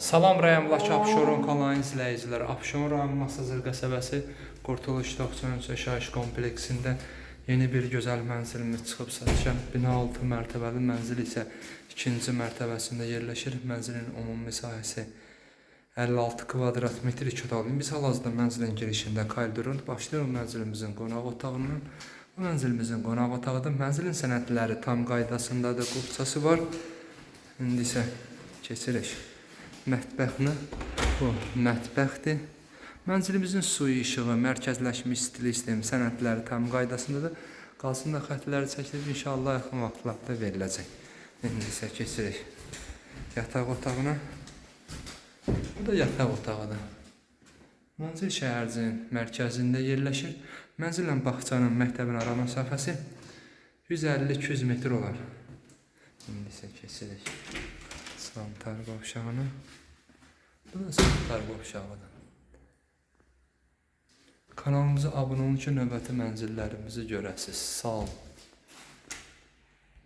Salam rayam Bakı Abşeron kanalının izləyiciləri. Abşeron rayon Masazır qəsəbəsi Qurtuluş 93 yaşayış kompleksində yeni bir gözəl mənzilimiz çıxıb satışa. Bina 6 mərtəbəli mənzil isə ikinci mərtəbəsində yerləşir. Mənzilin ümumi sahəsi 56 kvadrat metr 2 otaqlı. Biz hal-hazırda mənzilin girişində kaydırın. Başlayırıq mənzilimizin qonaq otağından. Bu mənzilimizin qonaq otağıdır. Mənzilin sənədləri tam qaydasındadır. Qurçası var. İndi isə keçirik. Mətbəxinə bu mətbəxdir. Mənzilimizin suyu işığı, mərkəzləşmiş stil sistemi, sənədləri tam qaydasındadır. Qalsın da xətləri çəkilib inşallah yaxın vaxtlarda veriləcək. İndi isə keçirik yataq otağına. Bu da yataq otağıdır. Mənzil şəhərcinin mərkəzində yerləşir. Mənzillə bağçanın məktəbin ara məsafəsi 150-200 metr olar. İndi isə keçirik Santar qovşağına. Bu da Santar qovşağıdır. Kanalımıza abunə olun ki, növbəti mənzillərimizi görəsiniz. Sağ olun.